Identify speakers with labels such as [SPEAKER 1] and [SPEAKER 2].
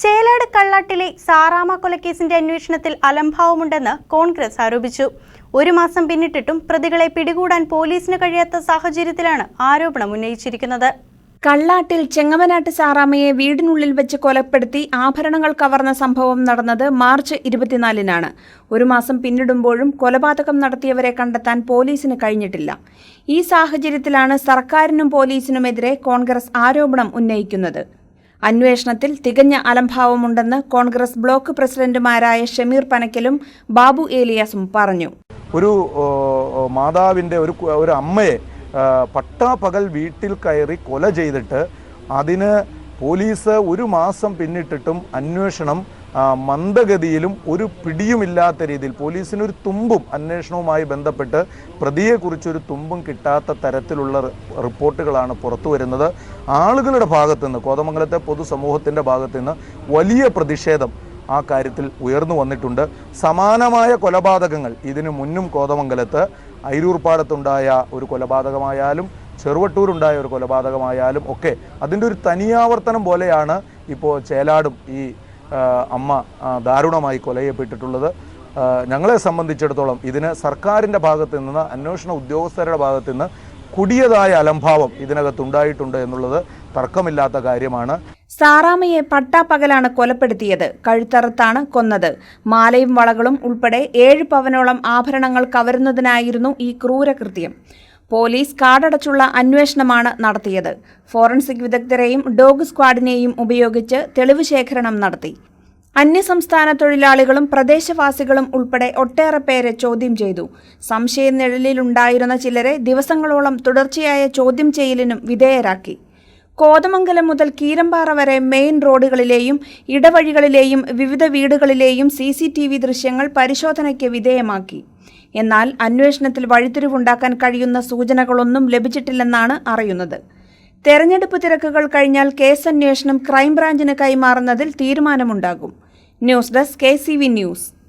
[SPEAKER 1] ചേലാട് കള്ളാട്ടിലെ സാറാമ കൊലക്കേസിന്റെ അന്വേഷണത്തിൽ അലംഭാവമുണ്ടെന്ന് കോൺഗ്രസ് ആരോപിച്ചു. ഒരു മാസം പിന്നിട്ടിട്ടും പ്രതികളെ പിടികൂടാൻ പോലീസിന് കഴിയാത്ത സാഹചര്യത്തിലാണ് ആരോപണം ഉന്നയിച്ചിരിക്കുന്നത്.
[SPEAKER 2] കള്ളാട്ടിൽ ചെങ്ങമനാട്ട് സാറാമയെ വീടിനുള്ളിൽ വെച്ച് കൊലപ്പെടുത്തി ആഭരണങ്ങൾ കവർന്ന സംഭവം നടന്നത് മാർച്ച് ഇരുപത്തിനാലിനാണ്. ഒരു മാസം പിന്നിടുമ്പോഴും കൊലപാതകം നടത്തിയവരെ കണ്ടെത്താൻ പോലീസിന് കഴിഞ്ഞിട്ടില്ല. ഈ സാഹചര്യത്തിലാണ് സർക്കാരിനും പോലീസിനുമെതിരെ കോൺഗ്രസ് ആരോപണം ഉന്നയിക്കുന്നത്. അന്വേഷണത്തിൽ തികഞ്ഞ അലംഭാവമുണ്ടെന്ന് കോൺഗ്രസ് ബ്ലോക്ക് പ്രസിഡന്റുമാരായ ഷമീർ പനക്കലും ബാബു ഏലിയാസും പറഞ്ഞു.
[SPEAKER 3] ഒരു മാതാവിന്റെ ഒരു ഒരു അമ്മയെ പട്ടാപ്പകൽ വീട്ടിൽ കയറി കൊല ചെയ്തിട്ട് അതിന് പോലീസ് ഒരു മാസം പിന്നിട്ടിട്ടും അന്വേഷണം മന്ദഗതിയിലും ഒരു പിടിയുമില്ലാത്ത രീതിയിൽ പോലീസിനൊരു തുമ്പും അന്വേഷണവുമായി ബന്ധപ്പെട്ട് പ്രതിയെക്കുറിച്ചൊരു തുമ്പും കിട്ടാത്ത തരത്തിലുള്ള റിപ്പോർട്ടുകളാണ് പുറത്തു വരുന്നത്. ആളുകളുടെ ഭാഗത്തു നിന്ന് കോതമംഗലത്തെ പൊതുസമൂഹത്തിന്റെ ഭാഗത്തു നിന്ന് വലിയ പ്രതിഷേധം ആ കാര്യത്തിൽ ഉയർന്നു വന്നിട്ടുണ്ട്. സമാനമായ കൊലപാതകങ്ങൾ ഇതിനു മുന്നും കോതമംഗലത്ത് അയിരൂർപ്പാടത്തുണ്ടായ ഒരു കൊലപാതകമായാലും ചെറുവട്ടൂരുണ്ടായ ഒരു കൊലപാതകമായാലും ഒക്കെ അതിന്റെ ഒരു തനിയാവർത്തനം പോലെയാണ് ഇപ്പോൾ ചേലാടും ഈ അമ്മ ദാരുണമായി കൊല ചെയ്യപ്പെട്ടിട്ടുള്ളത് ആ, ഞങ്ങളെ സംബന്ധിച്ചിടത്തോളം ഇതിന് സർക്കാരിന്റെ ഭാഗത്തു നിന്ന് അന്വേഷണ ഉദ്യോഗസ്ഥരുടെ ഭാഗത്തു നിന്ന് കുടിയതായ അലംഭാവം ഇതിനകത്തുണ്ടായിട്ടുണ്ട് എന്നുള്ളത് തർക്കമില്ലാത്ത കാര്യമാണ്.
[SPEAKER 2] സാറാമയെ പട്ടാപ്പകലാണ് കൊലപ്പെടുത്തിയത്. കഴുത്തറത്താണ് കൊന്നത്. മാലയും വളകളും ഉൾപ്പെടെ ഏഴ് പവനോളം ആഭരണങ്ങൾ കവരുന്നതിനായിരുന്നു ഈ ക്രൂരകൃത്യം. പോലീസ് കാടടച്ചുള്ള അന്വേഷണമാണ് നടത്തിയത്. ഫോറൻസിക് വിദഗ്ധരെയും ഡോഗ് സ്ക്വാഡിനെയും ഉപയോഗിച്ച് തെളിവ് ശേഖരണം നടത്തി. അന്യസംസ്ഥാന തൊഴിലാളികളും പ്രദേശവാസികളും ഉൾപ്പെടെ ഒട്ടേറെ പേരെ ചോദ്യം ചെയ്തു. സംശയനിഴലിലുണ്ടായിരുന്ന ചിലരെ ദിവസങ്ങളോളം തുടർച്ചയായ ചോദ്യം ചെയ്യലിനും വിധേയരാക്കി. കോതമംഗലം മുതൽ കീരമ്പാറ വരെ മെയിൻ റോഡുകളിലെയും ഇടവഴികളിലെയും വിവിധ വീടുകളിലെയും സി സി ടി വി ദൃശ്യങ്ങൾ പരിശോധനയ്ക്ക് വിധേയമാക്കി. എന്നാൽ അന്വേഷണത്തിൽ വഴിത്തിരിവുണ്ടാക്കാൻ കഴിയുന്ന സൂചനകളൊന്നും ലഭിച്ചിട്ടില്ലെന്നാണ് അറിയുന്നത്. തെരഞ്ഞെടുപ്പ് തിരക്കുകൾ കഴിഞ്ഞാൽ കേസ് കേസന്വേഷണം ക്രൈംബ്രാഞ്ചിന് കൈമാറുന്നതിൽ തീരുമാനമുണ്ടാകും. News desk K News.